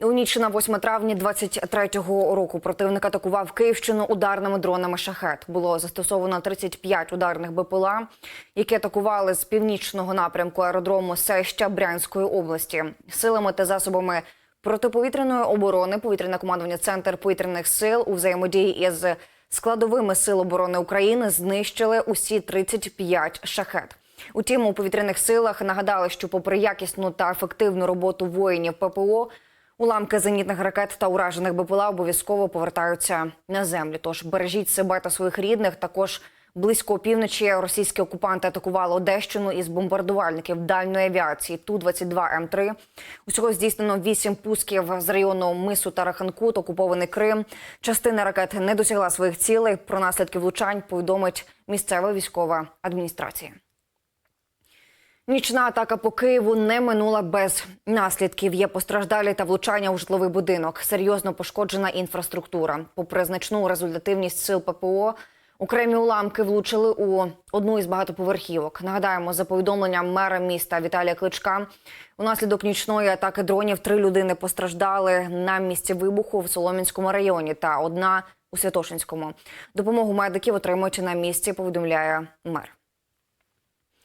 І у ніч на 8 травня 23-го року противник атакував Київщину ударними дронами шахет. Було застосовано 35 ударних БПЛА, які атакували з північного напрямку аеродрому Сеща Брянської області. Силами та засобами протиповітряної оборони повітряне командування Центр повітряних сил у взаємодії із складовими сил оборони України знищили усі 35 шахет. Утім, у повітряних силах нагадали, що попри якісну та ефективну роботу воїнів ППО, уламки зенітних ракет та уражених БПЛА обов'язково повертаються на землю. Тож бережіть себе та своїх рідних. Також близько опівночі російські окупанти атакували Одещину із бомбардувальників дальної авіації ту 22 М 3 Усього здійснено вісім пусків з району Мису та Раханкут, окупований Крим. Частина ракет не досягла своїх цілей. Про наслідки влучань повідомить місцева військова адміністрація. Нічна атака по Києву не минула без наслідків. Є постраждалі та влучання у житловий будинок. Серйозно пошкоджена інфраструктура. Попри значну результативність сил ППО, окремі уламки влучили у одну із багатоповерхівок. Нагадаємо, за повідомленням мера міста Віталія Кличка, унаслідок нічної атаки дронів три людини постраждали на місці вибуху в Соломінському районі та одна у Святошинському. Допомогу медиків отримують на місці. Повідомляє мер.